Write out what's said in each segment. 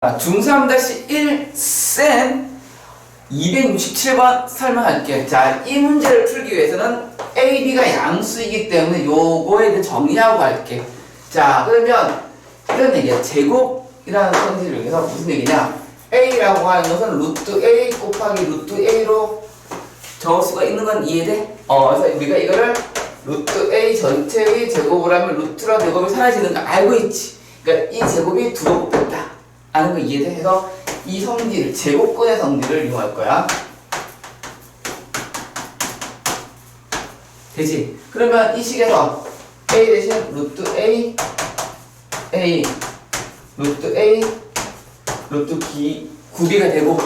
중3-1 센 267번 설명할게. 자, 이 문제를 풀기 위해서는 A, B가 양수이기 때문에 요거에 대해 정리하고 갈게. 자, 그러면 이런 얘기야. 제곱이라는 성질을 위해서 무슨 얘기냐? A라고 하는 것은 루트 A 곱하기 루트 A로 적을 수가 있는 건 이해돼? 어, 그래서 우리가 이거를 루트 A 전체의 제곱을 하면 루트라 제곱이 사라지는 거 알고 있지? 그러니까 이 제곱이 두로 곱했다. 아는 거 이해돼? 해서 이 성질, 제곱근의 성질을 이용할 거야. 되지? 그러면 이 식에서 A 대신 루트 A, A, 루트 A, 루트 B, 9B가 되고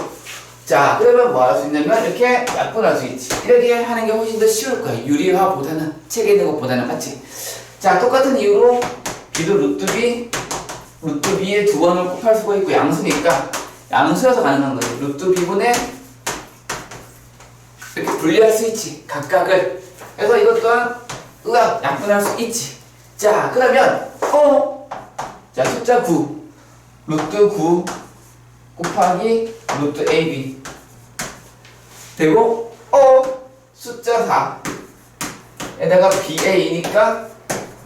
자, 그러면 뭐 할 수 있냐면 이렇게 약분할 수 있지. 이렇게 하는 게 훨씬 더 쉬울 거야. 유리화보다는 책에 있는 것보다는 맞지? 자, 똑같은 이유로 B도 루트 B, 루트 B에 두 번을 곱할 수가 있고 양수니까 양수여서 가능한 거지. 루트 B분의 이렇게 분리할 수 있지. 각각을. 그래서 이것 또한 의학 약분할 수 있지. 자, 그러면 어, 자 숫자 9, 루트 9 곱하기 루트 AB 되고 어 숫자 4 에다가 BA니까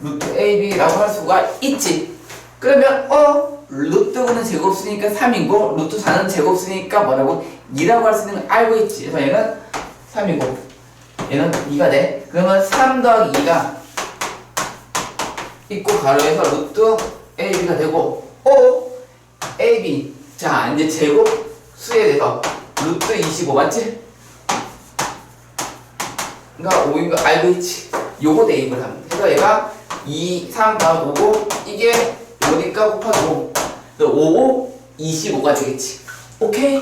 루트 AB라고 할 수가 있지 그러면 어 루트는 제곱 쓰니까 3이고 루트 4는 제곱 쓰니까 뭐라고 2라고 할 수 있는 걸 알고 있지 그래서 얘는 3이고 얘는 2가 돼 그러면 3 더하기 2가 있고 가로에서 루트 AB가 되고 어 AB 자 이제 제곱 수에 대해서 루트 25 맞지? 그러니까 5인 거 알고 있지? 요거 대입을 하면 돼. 그래서 얘가 2, 3 더하기 5고 이게 5니까 곱하기 5 5, 25가 되겠지 오케이?